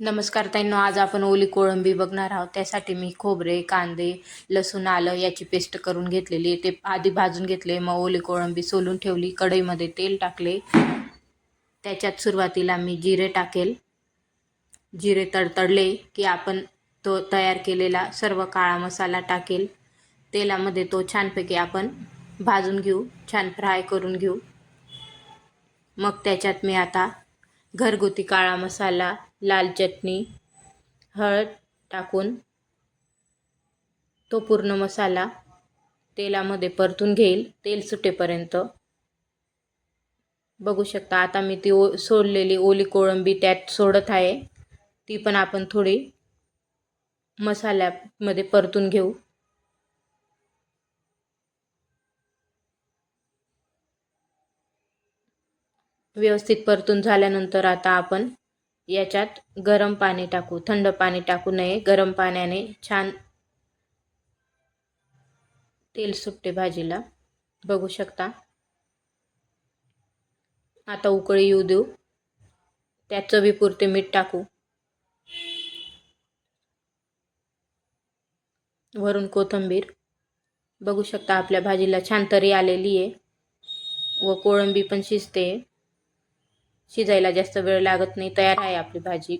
नमस्कार ताईंनो आज आपण ओली कोळंबी बघणार आहोत. त्यासाठी मी खोबरे कांदे लसूण आलं याची पेस्ट करून घेतलेली ते आधी भाजून घेतले मग ओली कोळंबी सोलून ठेवली कढईमध्ये तेल टाकले. त्याच्यात सुरुवातीला मी जिरे टाकेल. जिरे तडतडले की आपण तो तयार केलेला सर्व काळा मसाला टाकेल. तेलामध्ये तो छानपैकी आपण भाजून घेऊ छान फ्राय करून घेऊ. मग त्याच्यात मी आता घरगुती काळा मसाला लाल चटणी हळद टाकून तो पूर्ण मसाला तेलामध्ये परतून घेईल. तेल सुटेपर्यंत. बघू शकता आता मी ती ओ सोडलेली ओली कोळंबी त्यात सोडत आहे. ती पण आपण थोडी मसाल्यामध्ये परतून घेऊ. व्यवस्थित परतून झाल्यानंतर आता आपण याच्यात गरम पाणी टाकू थंड पाणी टाकू नये गरम पाण्याने छान तेल सुटते भाजीला. बघू शकता. आता उकळी येऊ देऊ. त्यात चवीपुरते मीठ टाकू. वरून कोथिंबीर. बघू शकता आपल्या भाजीला छान तरी आलेली आहे. व कोळंबी पण शिजते. शिजायला जास्त वेळ लागत नाही. तयार आहे आपली भाजी.